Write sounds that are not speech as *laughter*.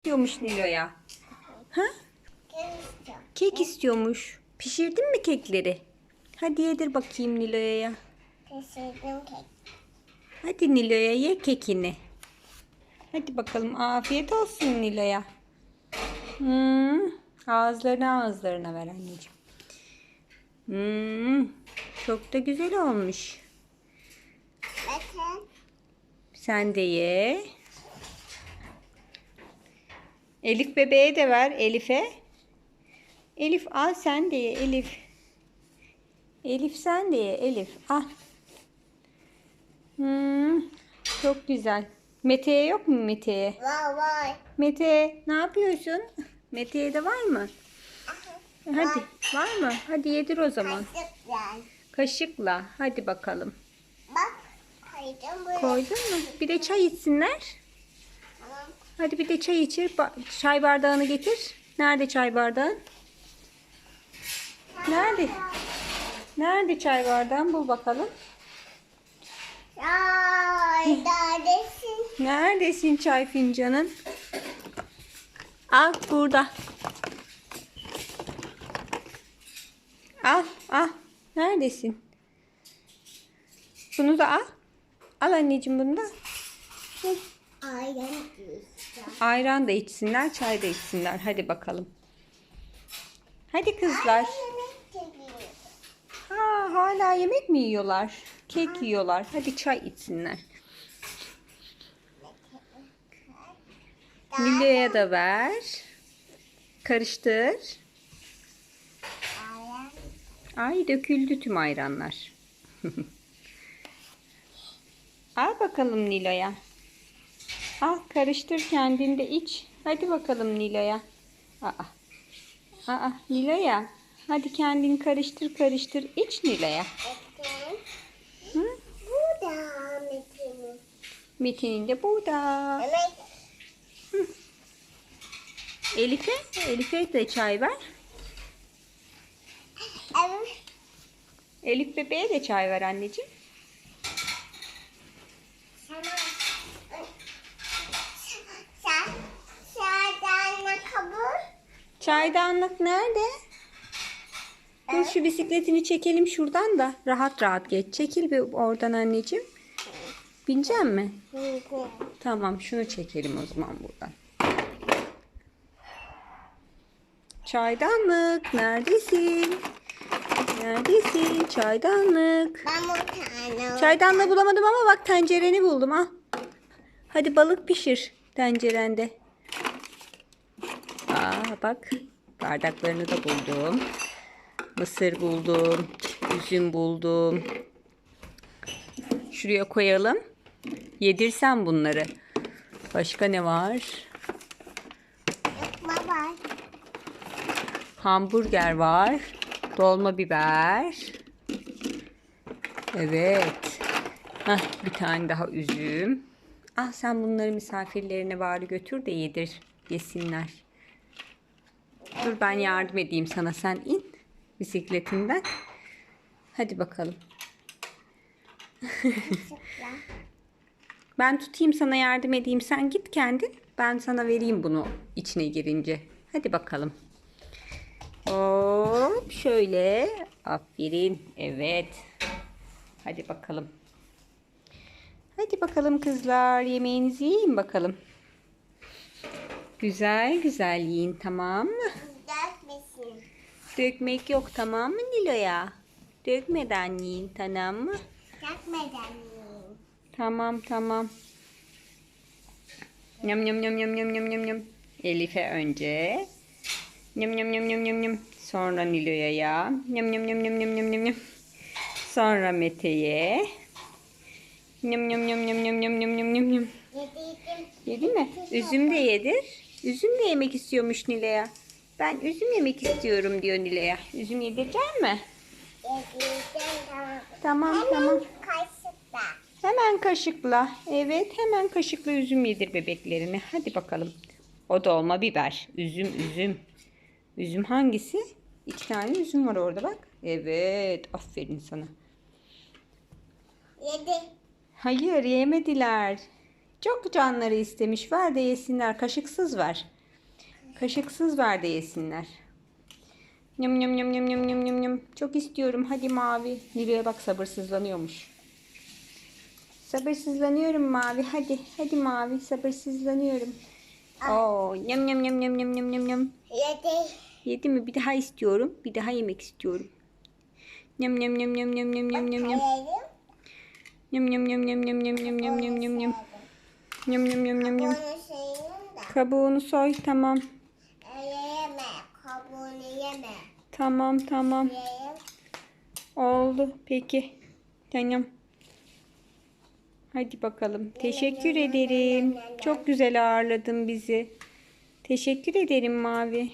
istiyormuş Nilo'ya. Ha? Kek istiyormuş. Pişirdin mi kekleri? Hadi yedir bakayım Nilo'ya. Pişirdim kek. Hadi Nilo'ya ye kekini. Hadi bakalım afiyet olsun Nilo'ya. Hmm, ağızlarına ağızlarına ver anneciğim. Hmm, çok da güzel olmuş. Bakın. Sen de ye. Elif bebeğe de ver Elif'e. Elif al sen de ye Elif. Elif sen de ye Elif al. Hmm, çok güzel. Mete'ye yok mu Mete'ye? Var var. Mete ne yapıyorsun? Mete'ye de var mı? Hadi var mı? Hadi yedir o zaman. Kaşıklar. Kaşıkla hadi bakalım. Bak. Koydum buraya. Koydun mu? Bir de çay içsinler. Hadi bir de çay içir. Çay bardağını getir. Nerede çay bardağın? Nerede? Nerede çay bardağın? Bul bakalım. Ay neredesin? Neredesin çay fincanın? Al burada. Al al. Neredesin? Bunu da al. Al anneciğim bunu da. Hı. Ayran işte. Ayran da içsinler, çay da içsinler. Hadi bakalım. Hadi kızlar. Ha, hala yemek mi yiyorlar? Kek yiyorlar. Hadi çay içsinler. Nilo'ya da ver. Karıştır. Ayran. Ay döküldü tüm ayranlar. *laughs* Al bakalım Nilo'ya. Al karıştır kendin de iç. Hadi bakalım Nilo'ya. Aa. Aa Nilo'ya. Hadi kendin karıştır karıştır iç Nilo'ya. Hı? Bu da Metin'in. Metin'in de burada. Evet. Elif'e, Elif'e de çay ver. Evet. Elif bebeğe de çay ver anneciğim. Sana. Sen. Sen kabul. Çaydanlık nerede? Dur şu bisikletini çekelim şuradan da rahat rahat geç. Çekil bir oradan anneciğim. Binecek mi? Tamam şunu çekelim o zaman buradan. Çaydanlık neredesin? Neredesin çaydanlık? Ben bu. Çaydanlığı bulamadım ama bak tencereni buldum ha. Hadi balık pişir tencerende. Aa bak bardaklarını da buldum. Mısır buldum. Üzüm buldum. Şuraya koyalım. Yedirsen bunları. Başka ne var? Yapma var. Hamburger var. Dolma biber. Evet. Hah, bir tane daha üzüm. Ah sen bunları misafirlerine bari götür de yedir. Yesinler. Dur ben yardım edeyim sana. Sen in bisikletinden. Hadi bakalım. Ben tutayım sana yardım edeyim. Sen git kendin. Ben sana vereyim bunu içine girince. Hadi bakalım. Hop şöyle. Aferin. Evet. Hadi bakalım. Hadi bakalım kızlar. Yemeğinizi yiyin bakalım. Güzel güzel yiyin tamam mı? Dökmek yok tamam mı Nilo'ya? Dökmeden yiyin tamam mı? Dökmeden yiyin. Tamam tamam. Yum yum yum yum yum yum yum yum. Elif'e önce. Yum yum yum yum yum yum. Sonra Nilo'ya. Yum yum yum yum yum yum yum yum. Sonra Mete'ye. Yum yum yum yum yum yum yum yum yum yum. Yedi mi? Üzüm de yedir. Üzüm de yemek istiyormuş Nilo'ya. Ben üzüm yemek istiyorum diyor Nilo'ya. Üzüm yedirecek mi? Yedim. Tamam. Tamam tamam. Kaşıkla. Hemen kaşıkla. Evet hemen kaşıkla üzüm yedir bebeklerine. Hadi bakalım. O dolma biber. Üzüm üzüm. Üzüm hangisi? İki tane üzüm var orada bak. Evet aferin sana. Yedi. Hayır yemediler. Çok canları istemiş. Ver de yesinler. Kaşıksız ver. Kaşıksız ver de yesinler. Yum yum yum yum yum yum yum yum. Çok istiyorum. Hadi mavi. Nilo'ya bak sabırsızlanıyormuş. Sabırsızlanıyorum mavi. Hadi. Hadi mavi. Sabırsızlanıyorum. Oo, yum yum yum yum yum yum yum yum. Yedi. Yedi mi? Bir daha istiyorum. Bir daha yemek istiyorum. Yum yum yum yum yum yum yum yum yum. Yum yum yum yum yum yum yum yum yum yum yum. Yum yum yum yum yum. Kabuğunu soy. Tamam. Tamam tamam. Oldu. Peki. Tamam. Hadi bakalım. Teşekkür ederim. Çok güzel ağırladın bizi. Teşekkür ederim Mavi.